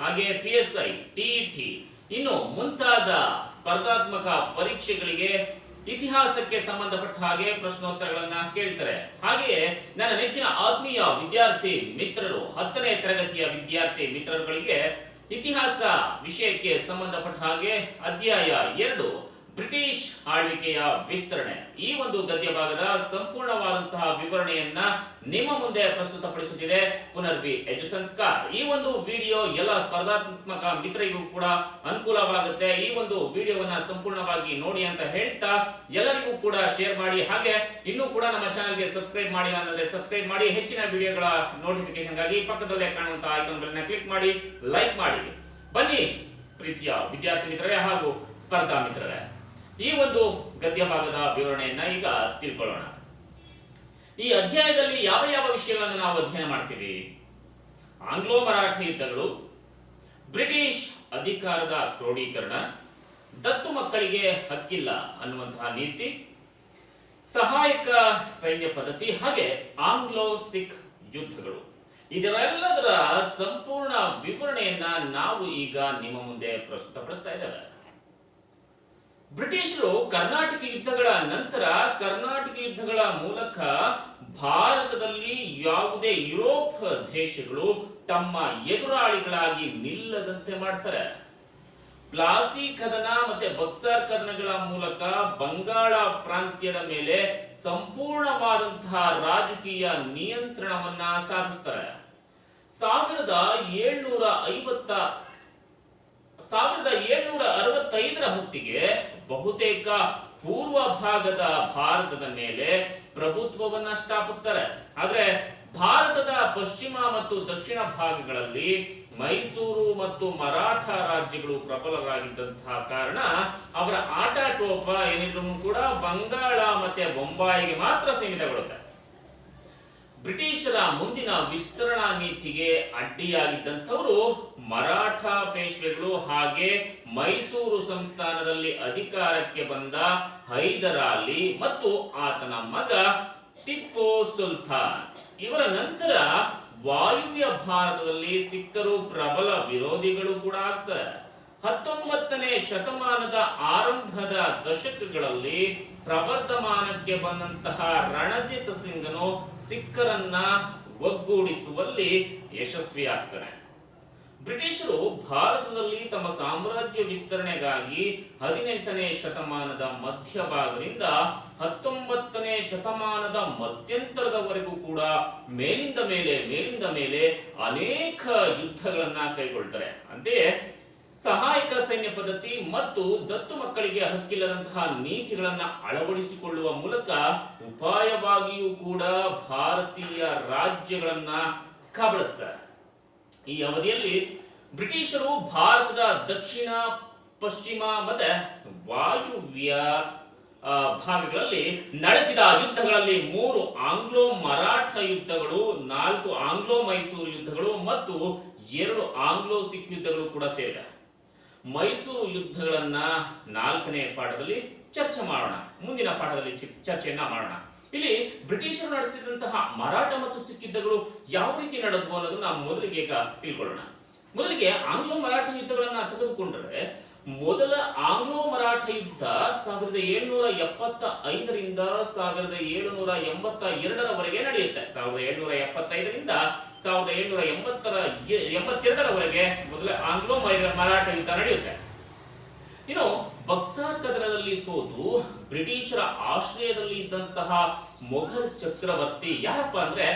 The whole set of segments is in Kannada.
ಹಾಗೆ ಪಿ ಎಸ್ ಐ ಟಿಇಟಿ ಇನ್ನು ಮುಂತಾದ ಸ್ಪರ್ಧಾತ್ಮಕ ಪರೀಕ್ಷೆಗಳಿಗೆ ಇತಿಹಾಸಕ್ಕೆ ಸಂಬಂಧಪಟ್ಟ ಹಾಗೆ ಪ್ರಶ್ನೋತ್ತರಗಳನ್ನ ಕೇಳ್ತಾರೆ. ಹಾಗೆಯೇ ನನ್ನ ನೆಚ್ಚಿನ ಆತ್ಮೀಯ ವಿದ್ಯಾರ್ಥಿ ಮಿತ್ರರು, ಹತ್ತನೇ ತರಗತಿಯ ವಿದ್ಯಾರ್ಥಿ ಮಿತ್ರರುಗಳಿಗೆ ಇತಿಹಾಸ ವಿಷಯಕ್ಕೆ ಸಂಬಂಧಪಟ್ಟ ಹಾಗೆ ಅಧ್ಯಾಯ ಎರಡು ಬ್ರಿಟಿಷ್ ಆಳ್ವಿಕೆಯ ವಿಸ್ತರಣೆ. ಈ ಒಂದು ಗದ್ಯ ಭಾಗದ ಸಂಪೂರ್ಣವಾದಂತಹ ವಿವರಣೆಯನ್ನ ನಿಮ್ಮ ಮುಂದೆ ಪ್ರಸ್ತುತಪಡಿಸುತ್ತಿದೆ ಪುನರ್ವಿ ಎಜು ಸಂಸ್ಕಾರ್. ಈ ಒಂದು ವಿಡಿಯೋ ಎಲ್ಲ ಸ್ಪರ್ಧಾತ್ಮಕ ಮಿತ್ರರಿಗೂ ಕೂಡ ಅನುಕೂಲವಾಗುತ್ತೆ. ಈ ಒಂದು ವಿಡಿಯೋವನ್ನ ಸಂಪೂರ್ಣವಾಗಿ ನೋಡಿ ಅಂತ ಹೇಳ್ತಾ ಎಲ್ಲರಿಗೂ ಕೂಡ ಶೇರ್ ಮಾಡಿ. ಹಾಗೆ ಇನ್ನೂ ಕೂಡ ನಮ್ಮ ಚಾನಲ್ಗೆ ಸಬ್ಸ್ಕ್ರೈಬ್ ಮಾಡಿಲ್ಲ ಅಂದ್ರೆ ಸಬ್ಸ್ಕ್ರೈಬ್ ಮಾಡಿ. ಹೆಚ್ಚಿನ ವಿಡಿಯೋಗಳ ನೋಟಿಫಿಕೇಶನ್ಗಾಗಿ ಪಕ್ಕದಲ್ಲೇ ಕಾಣುವಂತಹ ಐಕಾನ್ಗಳನ್ನ ಕ್ಲಿಕ್ ಮಾಡಿ, ಲೈಕ್ ಮಾಡಿ. ಬನ್ನಿ, ಪ್ರೀತಿಯ ವಿದ್ಯಾರ್ಥಿ ಮಿತ್ರರೇ ಹಾಗೂ ಸ್ಪರ್ಧಾ ಮಿತ್ರರೇ. ಈ ಒಂದು ಗದ್ಯ ಭಾಗದ ವಿವರಣೆಯನ್ನ ಈಗ ತಿಳ್ಕೊಳ್ಳೋಣ. ಈ ಅಧ್ಯಾಯದಲ್ಲಿ ಯಾವ ಯಾವ ವಿಷಯಗಳನ್ನು ನಾವು ಅಧ್ಯಯನ ಮಾಡ್ತೀವಿ? ಆಂಗ್ಲೋ ಮರಾಠಿ ಯುದ್ಧಗಳು, ಬ್ರಿಟಿಷ್ ಅಧಿಕಾರದ ಕ್ರೋಢೀಕರಣ, ದತ್ತು ಮಕ್ಕಳಿಗೆ ಹಕ್ಕಿಲ್ಲ ಅನ್ನುವಂತಹ ನೀತಿ, ಸಹಾಯಕ ಸೈನ್ಯ ಪದ್ಧತಿ ಹಾಗೆ ಆಂಗ್ಲೋ ಸಿಖ್ ಯುದ್ಧಗಳು. ಇದರೆಲ್ಲದರ ಸಂಪೂರ್ಣ ವಿವರಣೆಯನ್ನ ನಾವು ಈಗ ನಿಮ್ಮ ಮುಂದೆ ಪ್ರಸ್ತುತಪಡಿಸ್ತಾ ಇದ್ದೇವೆ. ಬ್ರಿಟಿಷರು ಕರ್ನಾಟಕ ಯುದ್ಧಗಳ ನಂತರ ಕರ್ನಾಟಕ ಯುದ್ಧಗಳ ಮೂಲಕ ಭಾರತದಲ್ಲಿ ಯಾವುದೇ ಯುರೋಪ್ ದೇಶಗಳು ತಮ್ಮ ಎದುರಾಳಿಗಳಾಗಿ ನಿಲ್ಲದಂತೆ ಮಾಡ್ತಾರೆ. ಪ್ಲಾಸಿ ಕದನ ಮತ್ತೆ ಬಕ್ಸಾರ್ ಕದನಗಳ ಮೂಲಕ ಬಂಗಾಳ ಪ್ರಾಂತ್ಯದ ಮೇಲೆ ಸಂಪೂರ್ಣವಾದಂತಹ ರಾಜಕೀಯ ನಿಯಂತ್ರಣವನ್ನ ಸಾಧಿಸ್ತಾರೆ. ಸಾವಿರದ ಏಳ್ನೂರ ಐವತ್ತ ಸಾವಿರದ ಏಳ್ನೂರ ಅರವತ್ತೈದರ ಹೊತ್ತಿಗೆ ಬಹುತೇಕ ಪೂರ್ವ ಭಾಗದ ಭಾರತದ ಮೇಲೆ ಪ್ರಭುತ್ವವನ್ನ ಸ್ಥಾಪಿಸ್ತಾರೆ. ಆದ್ರೆ ಭಾರತದ ಪಶ್ಚಿಮ ಮತ್ತು ದಕ್ಷಿಣ ಭಾಗಗಳಲ್ಲಿ ಮೈಸೂರು ಮತ್ತು ಮರಾಠ ರಾಜ್ಯಗಳು ಪ್ರಬಲರಾಗಿದ್ದಂತಹ ಕಾರಣ ಅವರ ಆಟಾಟೋಪ ಏನಿದ್ರು ಕೂಡ ಬಂಗಾಳ ಮತ್ತೆ ಬೊಂಬಾಯಿಗೆ ಮಾತ್ರ ಸೀಮಿತಗೊಳ್ಳುತ್ತೆ. ಬ್ರಿಟಿಷರ ಮುಂದಿನ ವಿಸ್ತರಣಾ ನೀತಿಗೆ ಅಡ್ಡಿಯಾಗಿದ್ದಂಥವರು ಮರಾಠ ಪೇಶ್ವೆಗಳು ಹಾಗೆ ಮೈಸೂರು ಸಂಸ್ಥಾನದಲ್ಲಿ ಅಧಿಕಾರಕ್ಕೆ ಬಂದ ಹೈದರಾಲಿ ಮತ್ತು ಆತನ ಮಗ ಟಿಪ್ಪು ಸುಲ್ತಾನ್. ಇವರ ನಂತರ ವಾಯುವ್ಯ ಭಾರತದಲ್ಲಿ ಸಿಕ್ಕರು ಪ್ರಬಲ ವಿರೋಧಿಗಳು ಕೂಡ ಆಗ್ತಾರೆ. ಹತ್ತೊಂಬತ್ತನೇ ಶತಮಾನದ ಆರಂಭದ ದಶಕಗಳಲ್ಲಿ ಪ್ರವರ್ಧಮಾನಕ್ಕೆ ಬಂದಂತಹ ರಣಜಿತ್ ಸಿಂಗನು ಸಿಕ್ಕರನ್ನ ಒಗ್ಗೂಡಿಸುವಲ್ಲಿ ಯಶಸ್ವಿಯಾಗ್ತಾನೆ. ಬ್ರಿಟಿಷರು ಭಾರತದಲ್ಲಿ ತಮ್ಮ ಸಾಮ್ರಾಜ್ಯ ವಿಸ್ತರಣೆಗಾಗಿ ಹದಿನೆಂಟನೇ ಶತಮಾನದ ಮಧ್ಯಭಾಗದಿಂದ ಹತ್ತೊಂಬತ್ತನೇ ಶತಮಾನದ ಮಧ್ಯಂತರದವರೆಗೂ ಕೂಡ ಮೇಲಿಂದ ಮೇಲೆ ಮೇಲಿಂದ ಮೇಲೆ ಅನೇಕ ಯುದ್ಧಗಳನ್ನ ಕೈಗೊಳ್ತಾರೆ. ಅಂತೆಯೇ ಸಹಾಯಕ ಸೈನ್ಯ ಪದ್ಧತಿ ಮತ್ತು ದತ್ತು ಮಕ್ಕಳಿಗೆ ಹಕ್ಕಿಲ್ಲದಂತಹ ನೀತಿಗಳನ್ನ ಅಳವಡಿಸಿಕೊಳ್ಳುವ ಮೂಲಕ ಉಪಾಯವಾಗಿಯೂ ಕೂಡ ಭಾರತೀಯ ರಾಜ್ಯಗಳನ್ನ ಕಬಳಿಸ್ತಾರೆ ಈ ಅವಧಿಯಲ್ಲಿ ಬ್ರಿಟಿಷರು ಭಾರತದ ದಕ್ಷಿಣ, ಪಶ್ಚಿಮ ಮತ್ತೆ ವಾಯುವ್ಯ ಭಾಗಗಳಲ್ಲಿ ನಡೆಸಿದ ಯುದ್ಧಗಳಲ್ಲಿ ಮೂರು ಆಂಗ್ಲೋ ಮರಾಠ ಯುದ್ಧಗಳು, ನಾಲ್ಕು ಆಂಗ್ಲೋ ಮೈಸೂರು ಯುದ್ಧಗಳು ಮತ್ತು ಎರಡು ಆಂಗ್ಲೋ ಸಿಖ್ ಯುದ್ಧಗಳು ಕೂಡ ಸೇರಿವೆ. ಮೈಸೂರು ಯುದ್ಧಗಳನ್ನ ನಾಲ್ಕನೇ ಪಾಠದಲ್ಲಿ ಚರ್ಚೆ ಮಾಡೋಣ. ಮುಂದಿನ ಪಾಠದಲ್ಲಿ ಚರ್ಚೆಯನ್ನ ಮಾಡೋಣ. ಇಲ್ಲಿ ಬ್ರಿಟಿಷರು ನಡೆಸಿದಂತಹ ಮರಾಠ ಮತ್ತು ಸಿಖ್ ಯುದ್ಧಗಳು ಯಾವ ರೀತಿ ನಡೆದವು ಅನ್ನೋದನ್ನ ನಾವು ಮೊದಲಿಗೆ ಈಗ ತಿಳ್ಕೊಳ್ಳೋಣ. ಮೊದಲಿಗೆ ಆಂಗ್ಲೋ ಮರಾಠ ಯುದ್ಧಗಳನ್ನ ತೆಗೆದುಕೊಂಡ್ರೆ, ಮೊದಲ ಆಂಗ್ಲೋ ಮರಾಠ ಯುದ್ಧ ಸಾವಿರದ ಏಳ್ನೂರ ಎಪ್ಪತ್ತ ಐದರಿಂದ ಸಾವಿರದ ಏಳುನೂರ ಎಂಬತ್ತ ಎರಡರವರೆಗೆ ನಡೆಯುತ್ತೆ. ಸಾವಿರದ ಏಳ್ನೂರ ಎಪ್ಪತ್ತೈದರಿಂದ ಸಾವಿರದ ಏಳ್ನೂರ ಎಂಬತ್ತರ ಎಂಬತ್ತೆರಡರವರೆಗೆ ಮೊದಲ ಆಂಗ್ಲೋ ಮರಾಠ ಯುದ್ಧ ನಡೆಯುತ್ತೆ. ಇನ್ನು ಬಕ್ಸಾರ್ ಕದನದಲ್ಲಿ ಸೋತು ಬ್ರಿಟಿಷರ ಆಶ್ರಯದಲ್ಲಿ ಇದ್ದಂತಹ ಮೊಘಲ್ ಚಕ್ರವರ್ತಿ ಯಾರಪ್ಪ ಅಂದ್ರೆ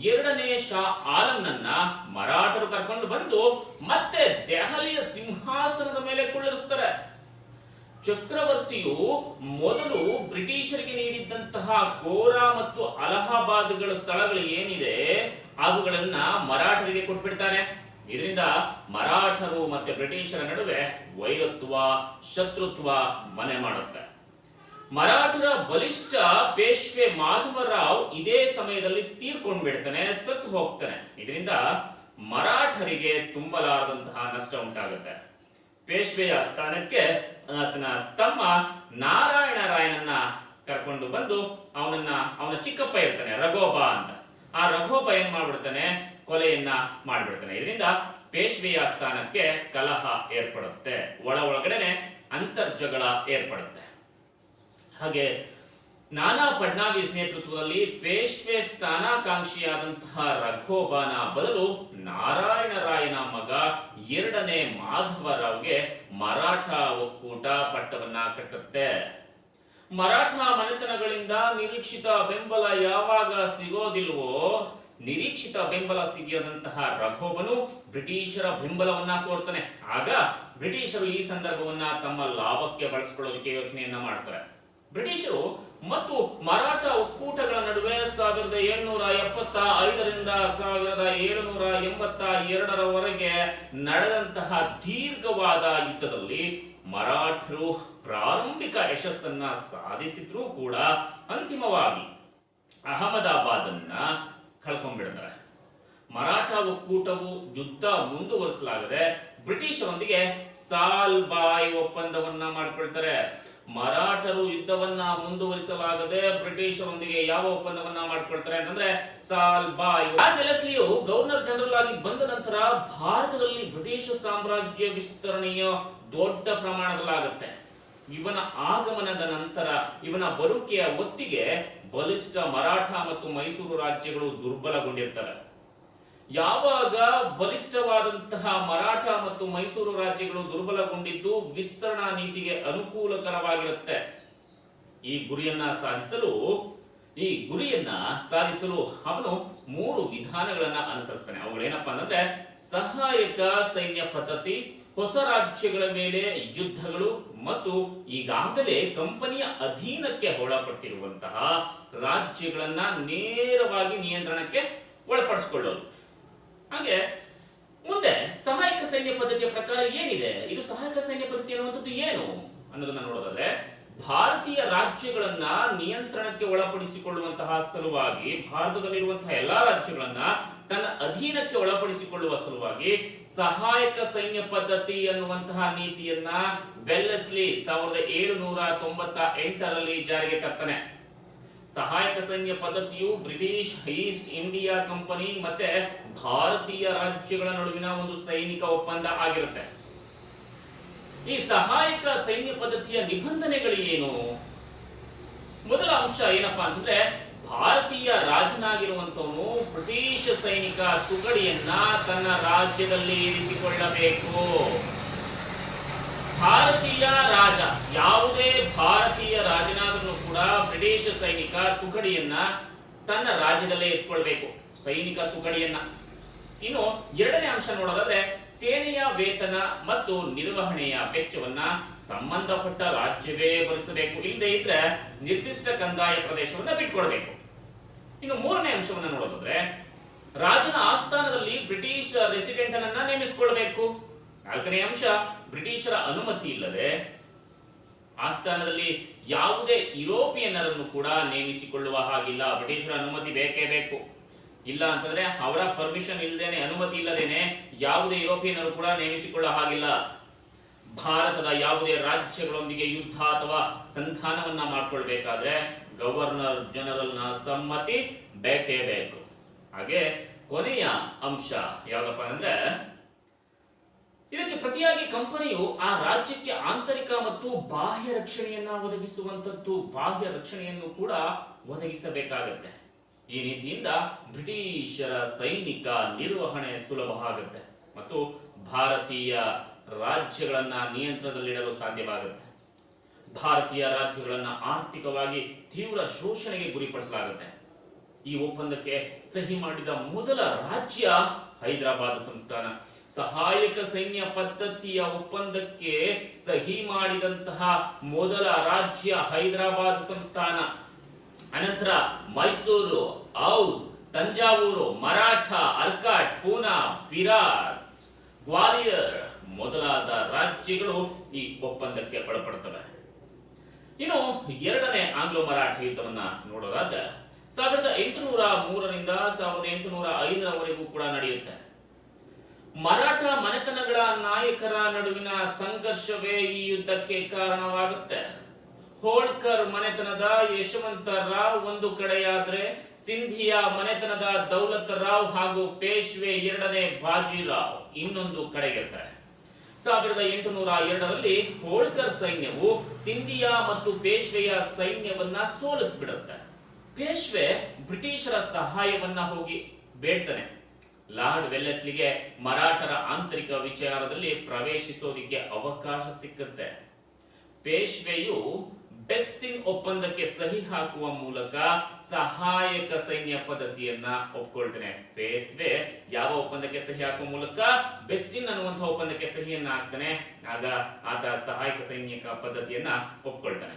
ಎರಡನೇ ಶಾ ಆಲಂನನ್ನ ಮರಾಠರು ಕರ್ಕೊಂಡು ಬಂದು ಮತ್ತೆ ದೆಹಲಿಯ ಸಿಂಹಾಸನದ ಮೇಲೆ ಕುಳ್ಳಿರಿಸ್ತಾರೆ. ಚಕ್ರವರ್ತಿಯು ಮೊದಲು ಬ್ರಿಟಿಷರಿಗೆ ನೀಡಿದ್ದಂತಹ ಗೋರಾ ಮತ್ತು ಅಲಹಾಬಾದ್ಗಳ ಸ್ಥಳಗಳು ಏನಿದೆ ಅವುಗಳನ್ನ ಮರಾಠರಿಗೆ ಕೊಟ್ಬಿಡ್ತಾನೆ. ಇದರಿಂದ ಮರಾಠರು ಮತ್ತೆ ಬ್ರಿಟಿಷರ ನಡುವೆ ವೈರತ್ವ, ಶತ್ರುತ್ವ ಮನೆ ಮಾಡುತ್ತೆ. ಮರಾಠರ ಬಲಿಷ್ಠ ಪೇಶ್ವೆ ಮಾಧವರಾವ್ ಇದೇ ಸಮಯದಲ್ಲಿ ತೀರ್ಕೊಂಡು ಬಿಡ್ತಾನೆ, ಸತ್ತು ಹೋಗ್ತಾನೆ. ಇದರಿಂದ ಮರಾಠರಿಗೆ ತುಂಬಲಾರದಂತಹ ನಷ್ಟ ಉಂಟಾಗುತ್ತೆ. ಪೇಶ್ವೆಯ ಸ್ಥಾನಕ್ಕೆ ಆತನ ತಮ್ಮ ನಾರಾಯಣ ರಾಯನನ್ನ ಕರ್ಕೊಂಡು ಬಂದು ಅವನನ್ನ, ಅವನ ಚಿಕ್ಕಪ್ಪ ಇರ್ತಾನೆ, ರಘೋಬಾ ಅಂತ. ಆ ರಘೋಬ ಏನ್ ಮಾಡ್ಬಿಡ್ತಾನೆ ಕೊಲೆಯನ್ನ ಮಾಡಿಬಿಡ್ತಾನೆ. ಇದರಿಂದ ಪೇಶ್ವೆಯ ಸ್ಥಾನಕ್ಕೆ ಕಲಹ ಏರ್ಪಡುತ್ತೆ. ಒಳ ಒಳಗಡೆನೆ ಅಂತರ್ಜಗಳ ಏರ್ಪಡುತ್ತೆ. ಹಾಗೆ ನಾನಾ ಫಡ್ನಾವಿಸ್ ನೇತೃತ್ವದಲ್ಲಿ ಪೇಶ್ವೆ ಸ್ಥಾನಾಕಾಂಕ್ಷಿಯಾದಂತಹ ರಘೋಬಾನ ಬದಲು ನಾರಾಯಣರಾಯನ ಮಗ ಎರಡನೇ ಮಾಧವರಾವ್ಗೆ ಮರಾಠ ಒಕ್ಕೂಟ ಪಟ್ಟವನ್ನ ಕಟ್ಟುತ್ತೆ. ಮರಾಠ ಮನೆತನಗಳಿಂದ ನಿರೀಕ್ಷಿತ ಬೆಂಬಲ ಯಾವಾಗ ಸಿಗೋದಿಲ್ವೋ ನಿರೀಕ್ಷಿತ ಬೆಂಬಲ ಸಿಗದಂತಹ ರಘೋಬನು ಬ್ರಿಟಿಷರ ಬೆಂಬಲವನ್ನ ಕೋರ್ತಾನೆ. ಆಗ ಬ್ರಿಟಿಷರು ಈ ಸಂದರ್ಭವನ್ನ ತಮ್ಮ ಲಾಭಕ್ಕೆ ಬಳಸ್ಕೊಳ್ಳೋದಕ್ಕೆ ಯೋಚನೆಯನ್ನ ಮಾಡ್ತಾರೆ. ಬ್ರಿಟಿಷರು ಮತ್ತು ಮರಾಠ ಒಕ್ಕೂಟಗಳ ನಡುವೆ ಸಾವಿರದ ಏಳ್ನೂರ ಎಪ್ಪತ್ತ ಐದರಿಂದ ಸಾವಿರದ ಏಳುನೂರ ಎಂಬತ್ತ ಎರಡರವರೆಗೆ ನಡೆದಂತಹ ದೀರ್ಘವಾದ ಯುದ್ಧದಲ್ಲಿ ಮರಾಠರು ಪ್ರಾರಂಭಿಕ ಯಶಸ್ಸನ್ನ ಸಾಧಿಸಿದ್ರೂ ಕೂಡ ಅಂತಿಮವಾಗಿ ಅಹಮದಾಬಾದನ್ನ ಕಳ್ಕೊಂಡ್ಬಿಡ್ತಾರೆ. ಮರಾಠ ಒಕ್ಕೂಟವು ಯುದ್ಧ ಮುಂದುವರಿಸಲಾಗದೆ ಬ್ರಿಟಿಷರೊಂದಿಗೆ ಸಾಲ್ಬಾಯ್ ಒಪ್ಪಂದವನ್ನ ಮಾಡ್ಕೊಳ್ತಾರೆ. ಮರಾಠರು ಯುದ್ಧವನ್ನ ಮುಂದುವರಿಸಲಾಗದೆ ಬ್ರಿಟಿಷರೊಂದಿಗೆ ಯಾವ ಒಪ್ಪಂದವನ್ನ ಮಾಡ್ಕೊಳ್ತಾರೆ ಅಂತಂದ್ರೆ ಸಾಲ್ಬಾಯ್. ಬಾಯ್ ವೆಲೆಸ್ಲಿಯು ಗವರ್ನರ್ ಜನರಲ್ ಆಗಿ ಬಂದ ನಂತರ ಭಾರತದಲ್ಲಿ ಬ್ರಿಟಿಷ್ ಸಾಮ್ರಾಜ್ಯ ವಿಸ್ತರಣೆಯ ದೊಡ್ಡ ಪ್ರಮಾಣದಲ್ಲಾಗುತ್ತೆ. ಇವನ ಆಗಮನದ ನಂತರ ಇವನ ಬರುಕೆಯ ಹೊತ್ತಿಗೆ ಬಲಿಷ್ಠ ಮರಾಠ ಮತ್ತು ಮೈಸೂರು ರಾಜ್ಯಗಳು ದುರ್ಬಲಗೊಂಡಿರ್ತವೆ. ಯಾವಾಗ ಬಲಿಷ್ಠವಾದಂತಹ ಮರಾಠ ಮತ್ತು ಮೈಸೂರು ರಾಜ್ಯಗಳು ದುರ್ಬಲಗೊಂಡಿದ್ದು ವಿಸ್ತರಣಾ ನೀತಿಗೆ ಅನುಕೂಲಕರವಾಗಿರುತ್ತೆ. ಈ ಗುರಿಯನ್ನ ಸಾಧಿಸಲು, ಈ ಗುರಿಯನ್ನ ಸಾಧಿಸಲು ಅವನು ಮೂರು ವಿಧಾನಗಳನ್ನ ಅನುಸರಿಸ್ತಾನೆ. ಅವುಗಳೇನಪ್ಪಾ ಅಂದ್ರೆ ಸಹಾಯಕ ಸೈನ್ಯ ಪದ್ಧತಿ ಹೊಸ ರಾಜ್ಯಗಳ ಮೇಲೆ ಯುದ್ಧಗಳು ಮತ್ತು ಈಗಾಗಲೇ ಕಂಪನಿಯ ಅಧೀನಕ್ಕೆ ಒಳಪಟ್ಟಿರುವಂತಹ ರಾಜ್ಯಗಳನ್ನ ನೇರವಾಗಿ ನಿಯಂತ್ರಣಕ್ಕೆ ಒಳಪಡಿಸಿಕೊಳ್ಳೋದು. ಹಾಗೆ ಮುಂದೆ ಸಹಾಯಕ ಸೈನ್ಯ ಪದ್ಧತಿಯ ಪ್ರಕಾರ ಏನಿದೆ? ಇದು ಸಹಾಯಕ ಸೈನ್ಯ ಪದ್ಧತಿ ಅನ್ನುವಂಥದ್ದು ಏನು ಅನ್ನೋದನ್ನ ನೋಡೋದಾದ್ರೆ, ಭಾರತೀಯ ರಾಜ್ಯಗಳನ್ನ ನಿಯಂತ್ರಣಕ್ಕೆ ಒಳಪಡಿಸಿಕೊಳ್ಳುವಂತಹ ಸಲುವಾಗಿ, ಭಾರತದಲ್ಲಿರುವಂತಹ ಎಲ್ಲಾ ರಾಜ್ಯಗಳನ್ನ ತನ್ನ ಅಧೀನಕ್ಕೆ ಒಳಪಡಿಸಿಕೊಳ್ಳುವ ಸಲುವಾಗಿ ಸಹಾಯಕ ಸೈನ್ಯ ಪದ್ಧತಿ ಎನ್ನುವಂತಹ ನೀತಿಯನ್ನ ವೆಲ್ಲೆಸ್ಲಿ ಸಾವಿರದ ಏಳುನೂರ ತೊಂಬತ್ತ ಎಂಟರಲ್ಲಿ ಜಾರಿಗೆ ತರ್ತಾನೆ. ಸಹಾಯಕ ಸೈನ್ಯ ಪದ್ಧತಿಯು ಬ್ರಿಟಿಷ್ ಈಸ್ಟ್ ಇಂಡಿಯಾ ಕಂಪನಿ ಮತ್ತೆ ಭಾರತೀಯ ರಾಜ್ಯಗಳ ನಡುವಿನ ಒಂದು ಸೈನಿಕ ಒಪ್ಪಂದ ಆಗಿರುತ್ತೆ. ಈ ಸಹಾಯಕ ಸೈನ್ಯ ಪದ್ಧತಿಯ ನಿಬಂಧನೆಗಳು ಏನು? ಮೊದಲ ಅಂಶ ಏನಪ್ಪಾ ಅಂತಂದ್ರೆ ಭಾರತೀಯ ರಾಜನಾಗಿರುವಂತವನು ಬ್ರಿಟಿಷ್ ಸೈನಿಕ ತುಕಡಿಯನ್ನ ತನ್ನ ರಾಜ್ಯದಲ್ಲಿ ಇರಿಸಿಕೊಳ್ಳಬೇಕು. ಭಾರತೀಯ ರಾಜ, ಯಾವುದೇ ಭಾರತೀಯ ರಾಜನಾದರೂ ಕೂಡ ಬ್ರಿಟಿಷ್ ಸೈನಿಕ ತುಕಡಿಯನ್ನ ತನ್ನ ರಾಜ್ಯದಲ್ಲೇ ಇರಿಸಿಕೊಳ್ಬೇಕು. ಸೈನಿಕ ತುಕಡಿಯನ್ನ. ಇನ್ನು ಎರಡನೇ ಅಂಶ ನೋಡೋದಾದ್ರೆ ಸೇನೆಯ ವೇತನ ಮತ್ತು ನಿರ್ವಹಣೆಯ ವೆಚ್ಚವನ್ನ ಸಂಬಂಧಪಟ್ಟ ರಾಜ್ಯವೇ ಭರಿಸಬೇಕು. ಇಲ್ಲದೆ ಇದ್ರೆ ನಿರ್ದಿಷ್ಟ ಕಂದಾಯ ಪ್ರದೇಶವನ್ನ ಬಿಟ್ಕೊಡ್ಬೇಕು. ಇನ್ನು ಮೂರನೇ ಅಂಶವನ್ನ ನೋಡೋದಾದ್ರೆ ರಾಜನ ಆಸ್ಥಾನದಲ್ಲಿ ಬ್ರಿಟಿಷ್ ರೆಸಿಡೆಂಟ್ ಅನ್ನ ನೇಮಿಸಿಕೊಳ್ಬೇಕು. ನಾಲ್ಕನೇ ಅಂಶ, ಬ್ರಿಟಿಷರ ಅನುಮತಿ ಇಲ್ಲದೆ ಆಸ್ಥಾನದಲ್ಲಿ ಯಾವುದೇ ಯುರೋಪಿಯನ್ನರನ್ನು ಕೂಡ ನೇಮಿಸಿಕೊಳ್ಳುವ ಹಾಗಿಲ್ಲ. ಬ್ರಿಟಿಷರ ಅನುಮತಿ ಬೇಕೇ ಬೇಕು. ಇಲ್ಲ ಅಂತಂದ್ರೆ ಅವರ ಪರ್ಮಿಷನ್ ಇಲ್ಲದೇನೆ ಅನುಮತಿ ಇಲ್ಲದೇನೆ ಯಾವುದೇ ಯುರೋಪಿಯನ್ನರು ಕೂಡ ನೇಮಿಸಿಕೊಳ್ಳ ಹಾಗಿಲ್ಲ. ಭಾರತದ ಯಾವುದೇ ರಾಜ್ಯಗಳೊಂದಿಗೆ ಯುದ್ಧ ಅಥವಾ ಸಂಧಾನವನ್ನ ಮಾಡ್ಕೊಳ್ಬೇಕಾದ್ರೆ ಗವರ್ನರ್ ಜನರಲ್ನ ಸಮ್ಮತಿ ಬೇಕೇ ಬೇಕು. ಹಾಗೆ ಕೊನೆಯ ಅಂಶ ಯಾವ್ದಪ್ಪ ಅಂದ್ರೆ, ಇದಕ್ಕೆ ಪ್ರತಿಯಾಗಿ ಕಂಪನಿಯು ಆ ರಾಜ್ಯಕ್ಕೆ ಆಂತರಿಕ ಮತ್ತು ಬಾಹ್ಯ ರಕ್ಷಣೆಯನ್ನ ಒದಗಿಸುವಂತದ್ದು, ಬಾಹ್ಯ ರಕ್ಷಣೆಯನ್ನು ಕೂಡ ಒದಗಿಸಬೇಕಾಗತ್ತೆ. ಈ ರೀತಿಯಿಂದ ಬ್ರಿಟಿಷರ ಸೈನಿಕ ನಿರ್ವಹಣೆ ಸುಲಭ ಆಗುತ್ತೆ ಮತ್ತು ಭಾರತೀಯ ರಾಜ್ಯಗಳನ್ನ ನಿಯಂತ್ರಣದಲ್ಲಿಡಲು ಸಾಧ್ಯವಾಗುತ್ತೆ. ಭಾರತೀಯ ರಾಜ್ಯಗಳನ್ನ ಆರ್ಥಿಕವಾಗಿ ತೀವ್ರ ಶೋಷಣೆಗೆ ಗುರಿಪಡಿಸಲಾಗುತ್ತೆ. ಈ ಒಪ್ಪಂದಕ್ಕೆ ಸಹಿ ಮಾಡಿದ ಮೊದಲ ರಾಜ್ಯ ಹೈದರಾಬಾದ್ ಸಂಸ್ಥಾನ. ಸಹಾಯಕ ಸೈನ್ಯ ಪದ್ಧತಿಯ ಒಪ್ಪಂದಕ್ಕೆ ಸಹಿ ಮಾಡಿದಂತಹ ಮೊದಲ ರಾಜ್ಯ ಹೈದರಾಬಾದ್ ಸಂಸ್ಥಾನ. ಅನಂತರ ಮೈಸೂರು, ಔದ್, ತಂಜಾವೂರು, ಮರಾಠ, ಅರ್ಕಾಟ್, ಪೂನಾ ಪಿರಾರ್ ಗ್ವಾಲಿಯರ್ ಮೊದಲಾದ ರಾಜ್ಯಗಳು ಈ ಒಪ್ಪಂದಕ್ಕೆ ಒಳಪಡ್ತವೆ ಇನ್ನು ಎರಡನೇ ಆಂಗ್ಲೋ ಮರಾಠ ಯುದ್ಧವನ್ನ ನೋಡೋದಾದ್ರೆ ಸಾವಿರದ ಎಂಟುನೂರ ಮೂರರಿಂದ ಸಾವಿರದ ಎಂಟುನೂರ ಐದರವರೆಗೂ ಕೂಡ ನಡೆಯುತ್ತೆ. ಮರಾಠ ಮನೆತನಗಳ ನಾಯಕರ ನಡುವಿನ ಸಂಘರ್ಷವೇ ಈ ಯುದ್ಧಕ್ಕೆ ಕಾರಣವಾಗುತ್ತೆ. ಹೋಳ್ಕರ್ ಮನೆತನದ ಯಶವಂತ ರಾವ್ ಒಂದು ಕಡೆಯಾದ್ರೆ ಸಿಂಧಿಯಾ ಮನೆತನದ ದೌಲತ್ ರಾವ್ ಹಾಗೂ ಪೇಶ್ವೆ ಎರಡನೇ ಬಾಜಿರಾವ್ ಇನ್ನೊಂದು ಕಡೆಗಿರ್ತಾರೆ. ಸಾವಿರದ ಎಂಟುನೂರ ಎರಡರಲ್ಲಿ ಹೋಳ್ಕರ್ ಸೈನ್ಯವು ಸಿಂಧಿಯಾ ಮತ್ತು ಪೇಶ್ವೆಯ ಸೈನ್ಯವನ್ನ ಸೋಲಿಸ್ಬಿಡುತ್ತೆ. ಪೇಶ್ವೆ ಬ್ರಿಟಿಷರ ಸಹಾಯವನ್ನ ಹೋಗಿ ಬೇಡ್ತಾನೆ. ಲಾರ್ಡ್ ವೆಲ್ಲೆಸ್ಲಿಗೆ ಮರಾಠರ ಆಂತರಿಕ ವಿಚಾರದಲ್ಲಿ ಪ್ರವೇಶಿಸೋದಿಕ್ಕೆ ಅವಕಾಶ ಸಿಕ್ಕುತ್ತೆ. ಪೇಶ್ವೆಯು ಬೆಸ್ಸಿನ್ ಒಪ್ಪಂದಕ್ಕೆ ಸಹಿ ಹಾಕುವ ಮೂಲಕ ಸಹಾಯಕ ಸೈನ್ಯ ಪದ್ಧತಿಯನ್ನ ಒಪ್ಕೊಳ್ತಾನೆ. ಬೇಸ್ವೆ ಯಾವ ಒಪ್ಪಂದಕ್ಕೆ ಸಹಿ ಹಾಕುವ ಮೂಲಕ? ಬೆಸ್ಸಿನ್ ಅನ್ನುವಂತಹ ಒಪ್ಪಂದಕ್ಕೆ ಸಹಿಯನ್ನ ಹಾಕ್ತಾನೆ. ಆಗ ಆತ ಸಹಾಯಕ ಸೈನ್ಯಕ ಪದ್ಧತಿಯನ್ನ ಒಪ್ಕೊಳ್ತಾನೆ.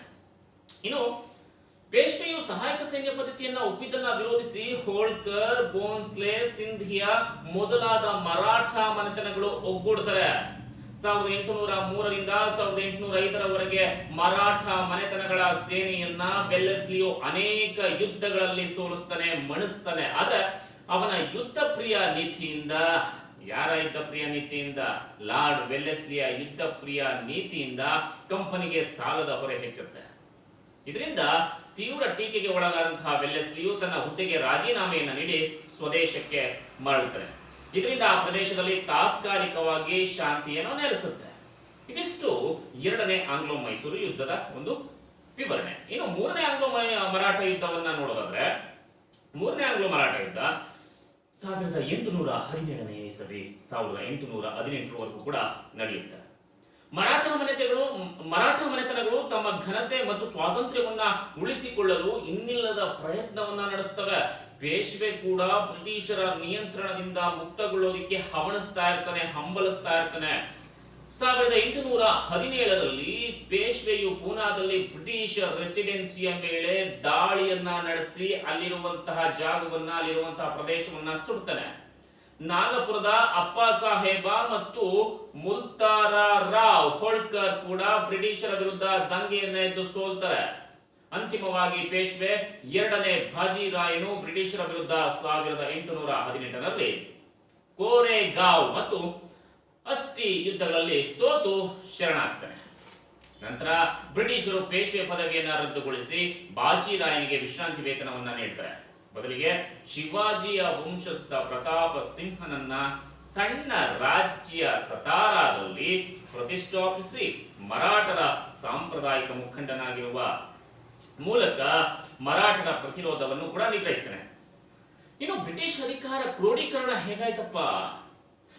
ಇನ್ನು ಪೇಶ್ವೆಯು ಸಹಾಯಕ ಸೈನ್ಯ ಪದ್ಧತಿಯನ್ನ ಒಪ್ಪಿದ್ದನ್ನ ವಿರೋಧಿಸಿ ಹೋಳ್ಕರ್, ಬೋನ್ಸ್ಲೆ, ಸಿಂಧಿಯಾ ಮೊದಲಾದ ಮರಾಠ ಮನೆತನಗಳು ಒಗ್ಗೂಡ್ತಾರೆ. ಸಾವಿರದ ಎಂಟುನೂರ ಮೂರರಿಂದ ಸಾವಿರದ ಎಂಟುನೂರ ಐದರವರೆಗೆ ಮರಾಠ ಮನೆತನಗಳ ಸೇನೆಯನ್ನ ಬೆಲ್ಲೆಸ್ಲಿಯು ಅನೇಕ ಯುದ್ಧಗಳಲ್ಲಿ ಸೋಲಿಸ್ತಾನೆ, ಮಣಿಸ್ತಾನೆ. ಆದ್ರೆ ಅವನ ಯುದ್ಧ ಪ್ರಿಯ ನೀತಿಯಿಂದ ಯಾರ ಯುದ್ಧ ಪ್ರಿಯ ನೀತಿಯಿಂದ? ಲಾರ್ಡ್ ವೆಲ್ಲೆಸ್ಲಿಯ ಯುದ್ಧ ಪ್ರಿಯ ನೀತಿಯಿಂದ ಕಂಪನಿಗೆ ಸಾಲದ ಹೊರೆ ಹೆಚ್ಚುತ್ತೆ. ಇದರಿಂದ ತೀವ್ರ ಟೀಕೆಗೆ ಒಳಗಾದಂತಹ ವೆಲ್ಲೆಸ್ಲಿಯು ತನ್ನ ಹುದ್ದೆಗೆ ರಾಜೀನಾಮೆಯನ್ನು ನೀಡಿ ಸ್ವದೇಶಕ್ಕೆ ಮರಳುತ್ತಾನೆ. ಇದರಿಂದ ಆ ಪ್ರದೇಶದಲ್ಲಿ ತಾತ್ಕಾಲಿಕವಾಗಿ ಶಾಂತಿಯನ್ನು ನೆಲೆಸುತ್ತೆ. ಇದಿಷ್ಟು ಎರಡನೇ ಆಂಗ್ಲೋ ಮೈಸೂರು ಯುದ್ಧದ ಒಂದು ವಿವರಣೆ. ಇನ್ನು ಮೂರನೇ ಆಂಗ್ಲೋ ಮರಾಠ ಯುದ್ಧವನ್ನ ನೋಡೋದಾದ್ರೆ, ಮೂರನೇ ಆಂಗ್ಲೋ ಮರಾಠ ಯುದ್ಧ ಸಾವಿರದ ಎಂಟುನೂರ ಹದಿನೇಳನೇ ಇಸವಿ, ಸಾವಿರದ ಎಂಟುನೂರ ಹದಿನೆಂಟರವರೆಗೂ ಕೂಡ ನಡೆಯುತ್ತೆ. ಮರಾಠ ಮನೆತೆಗಳು ಮರಾಠ ಮನೆತನಗಳು ತಮ್ಮ ಘನತೆ ಮತ್ತು ಸ್ವಾತಂತ್ರ್ಯವನ್ನ ಉಳಿಸಿಕೊಳ್ಳಲು ಇನ್ನಿಲ್ಲದ ಪ್ರಯತ್ನವನ್ನ ನಡೆಸ್ತವೆ. ಪೇಶ್ವೆ ಕೂಡ ಬ್ರಿಟಿಷರ ನಿಯಂತ್ರಣದಿಂದ ಮುಕ್ತಗೊಳ್ಳೋದಿಕ್ಕೆ ಹವಣಿಸ್ತಾ ಇರ್ತಾನೆ, ಹಂಬಲಿಸ್ತಾ ಇರ್ತಾನೆ. ಸಾವಿರದ ಎಂಟುನೂರ ಹದಿನೇಳರಲ್ಲಿ ಪೇಶ್ವೆಯು ಪೂನಾದಲ್ಲಿ ಬ್ರಿಟಿಷ್ ರೆಸಿಡೆನ್ಸಿಯ ಮೇಲೆ ದಾಳಿಯನ್ನ ನಡೆಸಿ ಅಲ್ಲಿರುವಂತಹ ಜಾಗವನ್ನ, ಅಲ್ಲಿರುವಂತಹ ಪ್ರದೇಶವನ್ನ ಸುಡ್ತಾನೆ. ನಾಗಪುರದ ಅಪ್ಪ ಸಾಹೇಬ ಮತ್ತು ಮುಲ್ತಾರ ರಾವ್ ಹೋಳ್ಕರ್ ಕೂಡ ಬ್ರಿಟಿಷರ ವಿರುದ್ಧ ದಂಗೆಯನ್ನ ಎದ್ದು ಸೋಲ್ತಾರೆ. ಅಂತಿಮವಾಗಿ ಪೇಶ್ವೆ ಎರಡನೇ ಭಾಜಿರಾಯನು ಬ್ರಿಟಿಷರ ವಿರುದ್ಧ ಸಾವಿರದ ಎಂಟುನೂರ ಹದಿನೆಂಟರಲ್ಲಿ ಕೋರೆಗಾವ್ ಮತ್ತು ಅಸ್ಟಿ ಯುದ್ಧಗಳಲ್ಲಿ ಸೋತು ಶರಣಾಗ್ತಾನೆ. ನಂತರ ಬ್ರಿಟಿಷರು ಪೇಶ್ವೆ ಪದವಿಯನ್ನು ರದ್ದುಗೊಳಿಸಿ ಬಾಜಿರಾಯನಿಗೆ ವಿಶ್ರಾಂತಿ ವೇತನವನ್ನ ನೀಡ್ತಾರೆ. ಬದಲಿಗೆ ಶಿವಾಜಿಯ ವಂಶಸ್ಥ ಪ್ರತಾಪ ಸಿಂಹನನ್ನ ಸಣ್ಣ ರಾಜ್ಯ ಸತಾರಾದಲ್ಲಿ ಪ್ರತಿಷ್ಠಾಪಿಸಿ ಮರಾಠರ ಸಾಂಪ್ರದಾಯಿಕ ಮುಖಂಡನಾಗಿರುವ ಮೂಲಕ ಮರಾಠರ ಪ್ರತಿರೋಧವನ್ನು ಕೂಡ ನಿಗ್ರಹಿಸ್ತಾನೆ. ಇನ್ನು ಬ್ರಿಟಿಷ್ ಅಧಿಕಾರ ಕ್ರೋಢೀಕರಣ ಹೇಗಾಯ್ತಪ್ಪ?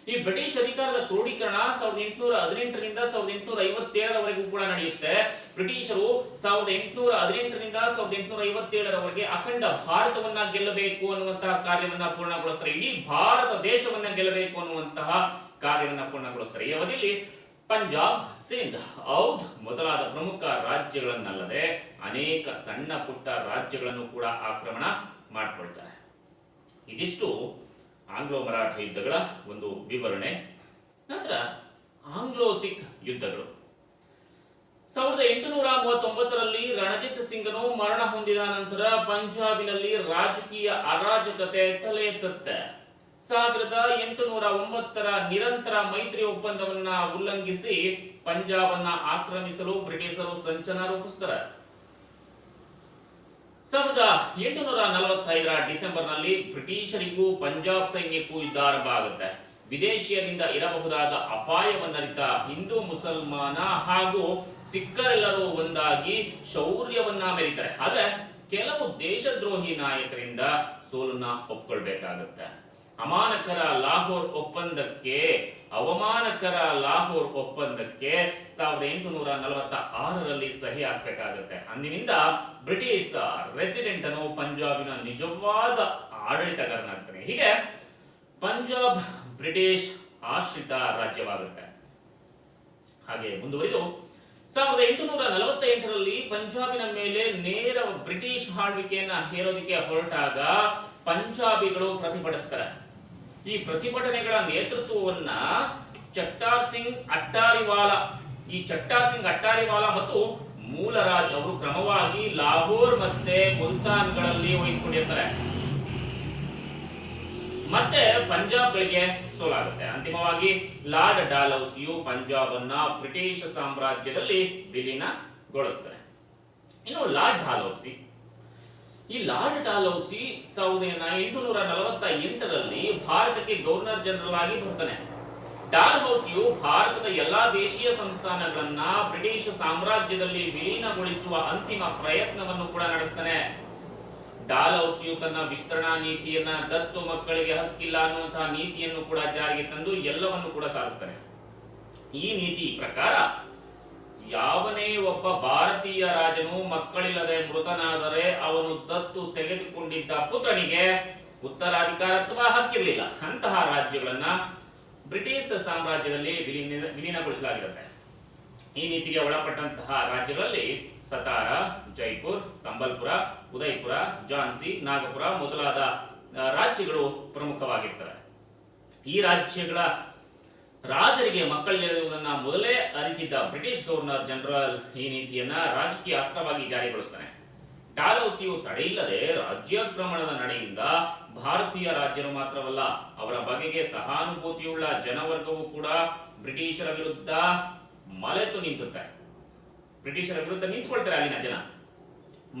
ಈ ಬ್ರಿಟಿಷ್ ಅಧಿಕಾರದ ಕ್ರೋಢೀಕರಣ ಸಾವಿರದ ಎಂಟುನೂರ ಹದಿನೆಂಟರಿಂದ ಸಾವಿರದ ಎಂಟುನೂರ ಐವತ್ತೇಳರವರೆಗೂ ಕೂಡ ನಡೆಯುತ್ತೆ. ಬ್ರಿಟಿಷರು ಸಾವಿರದ ಎಂಟುನೂರ ಹದಿನೆಂಟರಿಂದ ಸಾವಿರದ ಎಂಟುನೂರ ಐವತ್ತೇಳರವರೆಗೆ ಅಖಂಡ ಭಾರತವನ್ನ ಗೆಲ್ಲಬೇಕು ಅನ್ನುವಂತಹ ಕಾರ್ಯವನ್ನ ಪೂರ್ಣಗೊಳಿಸ್ತಾರೆ. ಇಡೀ ಭಾರತ ದೇಶವನ್ನ ಗೆಲ್ಲಬೇಕು ಅನ್ನುವಂತಹ ಕಾರ್ಯವನ್ನ ಪೂರ್ಣಗೊಳಿಸ್ತಾರೆ. ಈ ಅವಧಿಯಲ್ಲಿ ಪಂಜಾಬ್, ಸಿಂಧ್, ಔಧ್ ಮೊದಲಾದ ಪ್ರಮುಖ ರಾಜ್ಯಗಳನ್ನಲ್ಲದೆ ಅನೇಕ ಸಣ್ಣ ಪುಟ್ಟ ರಾಜ್ಯಗಳನ್ನು ಕೂಡ ಆಕ್ರಮಣ ಮಾಡಿಕೊಳ್ತಾರೆ. ಇದಿಷ್ಟು ಆಂಗ್ಲೋ ಮರಾಠ ಯುದ್ಧಗಳ ಒಂದು ವಿವರಣೆ. ನಂತರ ಆಂಗ್ಲೋ ಸಿಖ್ ಯುದ್ಧಗಳು. ಸಾವಿರದ ಎಂಟುನೂರ ಮೂವತ್ತೊಂಬತ್ತರಲ್ಲಿ ರಣಜಿತ್ ಸಿಂಗನು ಮರಣ ಹೊಂದಿದ ನಂತರ ಪಂಜಾಬಿನಲ್ಲಿ ರಾಜಕೀಯ ಅರಾಜಕತೆ ತಲೆ ಎತ್ತುತ್ತೆ ಸಾವಿರದ ಎಂಟುನೂರ ಒಂಬತ್ತರ ನಿರಂತರ ಮೈತ್ರಿ ಒಪ್ಪಂದವನ್ನ ಉಲ್ಲಂಘಿಸಿ ಪಂಜಾಬ್ ಅನ್ನ ಆಕ್ರಮಿಸಲು ಬ್ರಿಟಿಷರು ಸಂಚನ ರೂಪಿಸ್ತಾರೆ ಸಾವಿರದ ಎಂಟುನೂರ ನಲವತ್ತೈದರ ಡಿಸೆಂಬರ್ನಲ್ಲಿ ಬ್ರಿಟಿಷರಿಗೂ ಪಂಜಾಬ್ ಸೈನ್ಯಕ್ಕೂ ಯುದ್ಧ ಆರಂಭ ಆಗುತ್ತೆ ವಿದೇಶಿಯರಿಂದ ಇರಬಹುದಾದ ಅಪಾಯವನ್ನರಿತ ಹಿಂದೂ ಮುಸಲ್ಮಾನ ಹಾಗೂ ಸಿಖ್ಖರೆಲ್ಲರೂ ಒಂದಾಗಿ ಶೌರ್ಯವನ್ನ ಮೆರೀತಾರೆ. ಆದ್ರೆ ಕೆಲವು ದೇಶದ್ರೋಹಿ ನಾಯಕರಿಂದ ಸೋಲನ್ನ ಒಪ್ಕೊಳ್ಬೇಕಾಗತ್ತೆ. ಅಮಾನಕರ ಲಾಹೋರ್ ಒಪ್ಪಂದಕ್ಕೆ, ಅವಮಾನಕರ ಲಾಹೋರ್ ಒಪ್ಪಂದಕ್ಕೆ ಸಾವಿರದ ಎಂಟುನೂರ ನಲವತ್ತ ಆರರಲ್ಲಿ ಸಹಿ ಹಾಕಬೇಕಾಗುತ್ತೆ. ಅಂದಿನಿಂದ ಬ್ರಿಟಿಷ್ ರೆಸಿಡೆಂಟ್ ಅನ್ನು ಪಂಜಾಬಿನ ನಿಜವಾದ ಆಡಳಿತಗಾರನಾಗ್ತಾನೆ. ಹೀಗೆ ಪಂಜಾಬ್ ಬ್ರಿಟಿಷ್ ಆಶ್ರಿತ ರಾಜ್ಯವಾಗುತ್ತೆ. ಹಾಗೆ ಮುಂದುವರಿದು, ಸಾವಿರದ ಎಂಟುನೂರ ನಲವತ್ತ ಎಂಟರಲ್ಲಿ ಪಂಜಾಬಿನ ಮೇಲೆ ನೇರ ಬ್ರಿಟಿಷ್ ಆಳ್ವಿಕೆಯನ್ನ ಹೇರೋದಕ್ಕೆ ಹೊರಟಾಗ ಪಂಜಾಬಿಗಳು ಪ್ರತಿಭಟಿಸ್ತಾರೆ. ಈ ಪ್ರತಿಭಟನೆಗಳ ನೇತೃತ್ವವನ್ನ ಚಟ್ಟಾರ್ ಸಿಂಗ್ ಅಟ್ಟಾರಿವಾಲಾ, ಈ ಚಟ್ಟಾರ್ ಸಿಂಗ್ ಅಟ್ಟಾರಿವಾಲಾ ಮತ್ತು ಮೂಲರಾಜ್ ಅವರು ಕ್ರಮವಾಗಿ ಲಾಹೋರ್ ಮತ್ತೆ ಮುಲ್ತಾನ್ಗಳಲ್ಲಿ ವಹಿಸಿಕೊಂಡಿರ್ತಾರೆ. ಮತ್ತೆ ಪಂಜಾಬ್ಗಳಿಗೆ ಸೋಲಾಗುತ್ತೆ. ಅಂತಿಮವಾಗಿ ಲಾರ್ಡ್ ಡಾಲೌಸಿಯು ಪಂಜಾಬ್ ಅನ್ನ ಬ್ರಿಟಿಷ್ ಸಾಮ್ರಾಜ್ಯದಲ್ಲಿ ವಿಲೀನಗೊಳಿಸ್ತಾರೆ. ಇನ್ನು ಲಾರ್ಡ್ ಡಾಲೌಸಿ ಈ ಲಾರ್ಡ್ ಡಾಲೌಸಿ ಸಾವಿರದ ಎಂಟುನೂರ ನಲವತ್ತ ಎಂಟರಲ್ಲಿ ಭಾರತಕ್ಕೆ ಗವರ್ನರ್ ಜನರಲ್ ಆಗಿ ಬರ್ತಾನೆ ಡಾಲ್ ಹೌಸಿಯು ಭಾರತದ ಎಲ್ಲಾ ದೇಶೀಯ ಸಂಸ್ಥಾನಗಳನ್ನ ಬ್ರಿಟಿಷ್ ಸಾಮ್ರಾಜ್ಯದಲ್ಲಿ ವಿಲೀನಗೊಳಿಸುವ ಅಂತಿಮ ಪ್ರಯತ್ನವನ್ನು ಕೂಡ ನಡೆಸ್ತಾನೆ. ಡಾಲ್ ಹೌಸಿಯು ತನ್ನ ವಿಸ್ತರಣಾ ನೀತಿಯನ್ನ ದತ್ತು ಮಕ್ಕಳಿಗೆ ಹಕ್ಕಿಲ್ಲ ಅನ್ನುವಂತಹ ನೀತಿಯನ್ನು ಕೂಡ ಜಾರಿಗೆ ತಂದು ಎಲ್ಲವನ್ನು ಕೂಡ ಸಾಧಿಸ್ತಾನೆ. ಈ ನೀತಿ ಪ್ರಕಾರ ಯಾವನೇ ಒಬ್ಬ ಭಾರತೀಯ ರಾಜನು ಮಕ್ಕಳಿಲ್ಲದೆ ಮೃತನಾದರೆ ಅವನು ದತ್ತು ತೆಗೆದುಕೊಂಡಿದ್ದ ಪುತ್ರನಿಗೆ ಉತ್ತರಾಧಿಕಾರತ್ವ ಹಕ್ಕಿರಲಿಲ್ಲ. ಅಂತಹ ರಾಜ್ಯಗಳನ್ನ ಬ್ರಿಟಿಷ್ ಸಾಮ್ರಾಜ್ಯದಲ್ಲಿ ವಿಲೀನ, ವಿಲೀನಗೊಳಿಸಲಾಗಿರುತ್ತೆ. ಈ ನೀತಿಗೆ ಒಳಪಟ್ಟಂತಹ ರಾಜ್ಯಗಳಲ್ಲಿ ಸತಾರ, ಜೈಪುರ್, ಸಂಬಲ್ಪುರ, ಉದಯ್ಪುರ ಝಾನ್ಸಿ ನಾಗಪುರ ಮೊದಲಾದ ರಾಜ್ಯಗಳು ಪ್ರಮುಖವಾಗಿರ್ತವೆ. ಈ ರಾಜ್ಯಗಳ ರಾಜರಿಗೆ ಮಕ್ಕಳಿರುವುದನ್ನ ಮೊದಲೇ ಅರಿತಿದ್ದ ಬ್ರಿಟಿಷ್ ಗವರ್ನರ್ ಜನರಲ್ ಈ ನೀತಿಯನ್ನ ರಾಜಕೀಯ ಅಸ್ತ್ರವಾಗಿ ಜಾರಿಗೊಳಿಸ್ತಾನೆ. ಡಾಲೌಸಿಯು ತಡೆಯಿಲ್ಲದೆ ರಾಜ್ಯಾಕ್ರಮಣದ ನಡೆಯಿಂದ ಭಾರತೀಯ ರಾಜ್ಯರು ಮಾತ್ರವಲ್ಲ, ಅವರ ಬಗೆಗೆ ಸಹಾನುಭೂತಿಯುಳ್ಳ ಜನವರ್ಗವೂ ಕೂಡ ಬ್ರಿಟಿಷರ ವಿರುದ್ಧ ಮಲೆತು ನಿಂತುತ್ತೆ. ಬ್ರಿಟಿಷರ ವಿರುದ್ಧ ನಿಂತುಕೊಳ್ತಾರೆ ಅಲ್ಲಿನ ಜನ.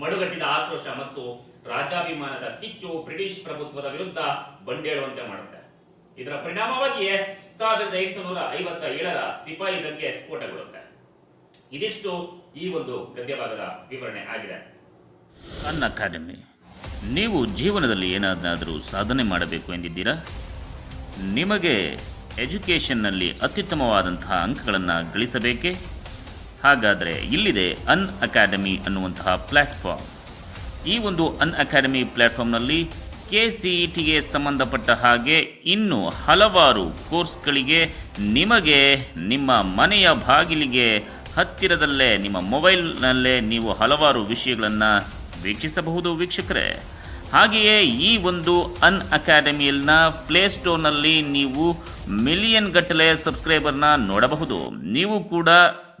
ಮಡುಗಟ್ಟಿದ ಆಕ್ರೋಶ ಮತ್ತು ರಾಜಾಭಿಮಾನದ ಕಿಚ್ಚು ಬ್ರಿಟಿಷ್ ಪ್ರಭುತ್ವದ ವಿರುದ್ಧ ಬಂಡೇಳುವಂತೆ ಮಾಡುತ್ತೆ. ಇದರ ಪರಿಣಾಮವಾಗಿಯೇ ಸಾವಿರದ ಎಂಟುನೂರ ಐವತ್ತ ಏಳರ ಸಿಪಾಯಿ ದಂಗೆ ಸ್ಫೋಟಗೊಳ್ಳುತ್ತೆ. ಇದಿಷ್ಟು ಈ ಒಂದು ಗದ್ಯಭಾಗದ ವಿವರಣೆ ಆಗಿದೆ. ಅನ್ ಅಕಾಡೆಮಿ, ನೀವು ಜೀವನದಲ್ಲಿ ಏನಾದರೂ ಸಾಧನೆ ಮಾಡಬೇಕು ಎಂದಿದ್ದೀರಾ? ನಿಮಗೆ ಎಜುಕೇಷನ್ನಲ್ಲಿ ಅತ್ಯುತ್ತಮವಾದಂತಹ ಅಂಕಗಳನ್ನು ಗಳಿಸಬೇಕೇ? ಹಾಗಾದರೆ ಇಲ್ಲಿದೆ ಅನ್ ಅಕಾಡೆಮಿ ಅನ್ನುವಂತಹ ಪ್ಲ್ಯಾಟ್ಫಾರ್ಮ್ ಈ ಒಂದು ಅನ್ ಅಕಾಡೆಮಿ ಪ್ಲ್ಯಾಟ್ಫಾರ್ಮ್ನಲ್ಲಿ ಕೆ ಸಿ ಇ ಟಿಗೆ ಸಂಬಂಧಪಟ್ಟ ಹಾಗೆ ಇನ್ನು ಹಲವಾರು ಕೋರ್ಸ್ಗಳಿಗೆ ನಿಮಗೆ ನಿಮ್ಮ ಮನೆಯ ಬಾಗಿಲಿಗೆ ಹತ್ತಿರದಲ್ಲೇ, ನಿಮ್ಮ ಮೊಬೈಲ್ನಲ್ಲೇ ನೀವು ಹಲವಾರು ವಿಷಯಗಳನ್ನು ವೀಕ್ಷಿಸಬಹುದು ವೀಕ್ಷಕರೇ. ಹಾಗೆಯೇ ಈ ಒಂದು ಅನ್ ಅಕಾಡೆಮಿಯಲ್ನ ಪ್ಲೇಸ್ಟೋರ್ನಲ್ಲಿ ನೀವು ಮಿಲಿಯನ್ ಗಟ್ಟಲೆ ಸಬ್ಸ್ಕ್ರೈಬರ್ನ ನೋಡಬಹುದು. ನೀವು ಕೂಡ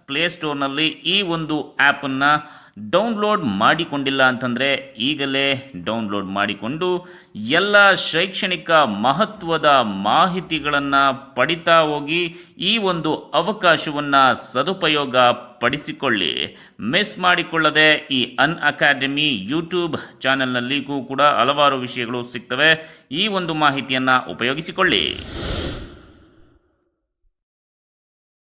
ಪ್ಲೇಸ್ಟೋರ್ನಲ್ಲಿ ಈ ಒಂದು ಆ್ಯಪನ್ನು ಡೌನ್ಲೋಡ್ ಮಾಡಿಕೊಂಡಿಲ್ಲ ಅಂತಂದರೆ ಈಗಲೇ ಡೌನ್ಲೋಡ್ ಮಾಡಿಕೊಂಡು ಎಲ್ಲ ಶೈಕ್ಷಣಿಕ ಮಹತ್ವದ ಮಾಹಿತಿಗಳನ್ನು ಪಡಿತಾ ಹೋಗಿ ಈ ಒಂದು ಅವಕಾಶವನ್ನು ಸದುಪಯೋಗ ಪಡಿಸಿಕೊಳ್ಳಿ. ಮಿಸ್ ಮಾಡಿಕೊಳ್ಳದೆ ಈ ಅನ್ ಅಕಾಡೆಮಿ ಯೂಟ್ಯೂಬ್ ಚಾನೆಲ್ನಲ್ಲಿಗೂ ಕೂಡ ಹಲವಾರು ವಿಷಯಗಳು ಸಿಗ್ತವೆ. ಈ ಒಂದು ಮಾಹಿತಿಯನ್ನು ಉಪಯೋಗಿಸಿಕೊಳ್ಳಿ.